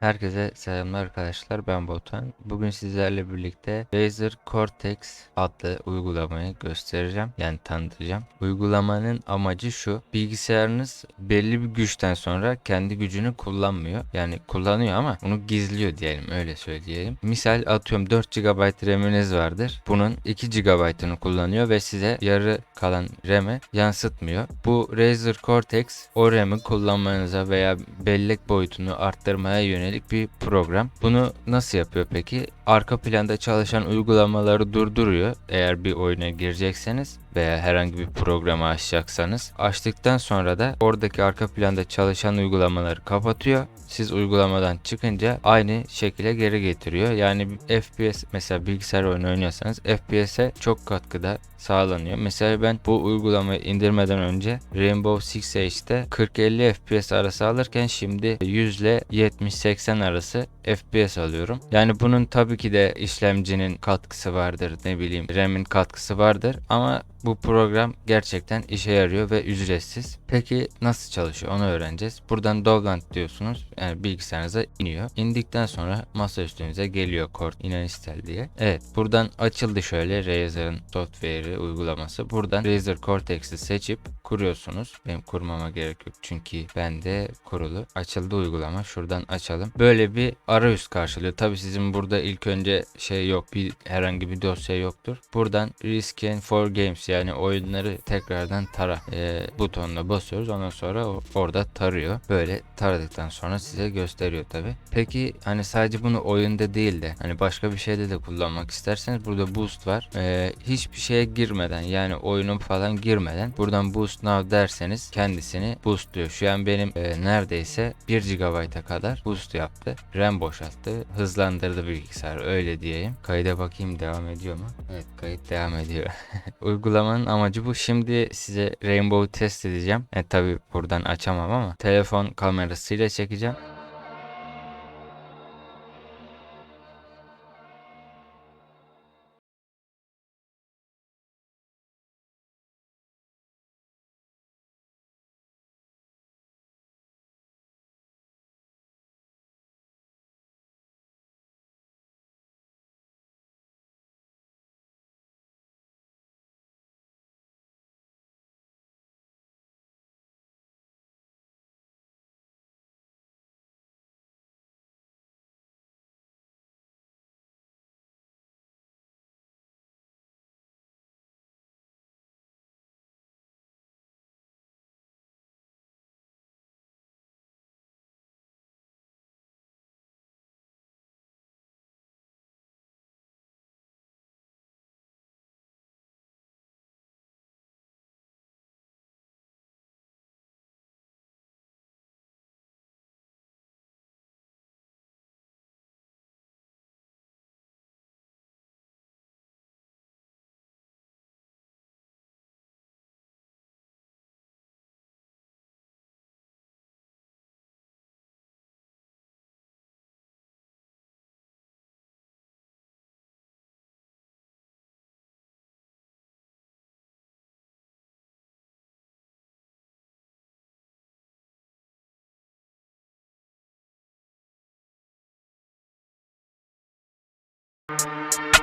Herkese selamlar arkadaşlar ben Botan. Bugün sizlerle birlikte Razer Cortex adlı uygulamayı göstereceğim. Yani tanıtacağım. Uygulamanın amacı şu. Bilgisayarınız belli bir güçten sonra kendi gücünü kullanmıyor. Yani kullanıyor ama bunu gizliyor diyelim öyle söyleyelim. Misal atıyorum 4 GB RAM'iniz vardır. Bunun 2 GB'ını kullanıyor ve size yarı kalan RAM'i yansıtmıyor. Bu Razer Cortex o RAM'i kullanmanıza veya bellek boyutunu arttırmaya yönelik bir program. Bunu nasıl yapıyor peki? Arka planda çalışan uygulamaları durduruyor eğer bir oyuna girecekseniz veya herhangi bir programı açacaksanız. Açtıktan sonra da oradaki arka planda çalışan uygulamaları kapatıyor. Siz uygulamadan çıkınca aynı şekilde geri getiriyor. Yani FPS mesela bilgisayar oyunu oynuyorsanız FPS'e çok katkıda sağlanıyor. Mesela ben bu uygulamayı indirmeden önce Rainbow Six Siege'de 40-50 FPS arası alırken şimdi 100 ile 70-80 arası FPS alıyorum. Yani bunun tabii ki de işlemcinin katkısı vardır ne bileyim RAM'in katkısı vardır ama bu program gerçekten işe yarıyor ve ücretsiz. Peki nasıl çalışıyor onu öğreneceğiz. Buradan Dovland diyorsunuz. Yani bilgisayarınıza iniyor. İndikten sonra masa üstünüze geliyor Cord Inanistel diye. Evet buradan açıldı şöyle Razer'ın software'i uygulaması. Buradan Razer Cortex'i seçip kuruyorsunuz. Benim kurmama gerek yok çünkü bende kurulu. Açıldı uygulama. Şuradan açalım. Böyle bir arayüz karşılıyor. Tabi sizin burada ilk önce şey yok. Bir herhangi bir dosya yoktur. Buradan Rescan for Games yani oyunları tekrardan tara e, butonuna basıyoruz. Ondan sonra orada tarıyor. Böyle taradıktan sonra size gösteriyor tabi. Peki hani sadece bunu oyunda değil de hani başka bir şeyde de kullanmak isterseniz burada boost var. E, hiçbir şeye girmeden yani oyunun falan girmeden buradan boost now derseniz kendisini boostluyor. Şu an benim e, neredeyse 1 GB'a kadar boost yaptı. RAM boşalttı. Hızlandırdı bilgisayar öyle diyeyim. Kayda bakayım devam ediyor mu? Evet kayıt devam ediyor. Uygulamanın amacı bu. Şimdi size Rainbow test edeceğim. E tabi buradan açamam ama telefon kamerasıyla çekeceğim. Música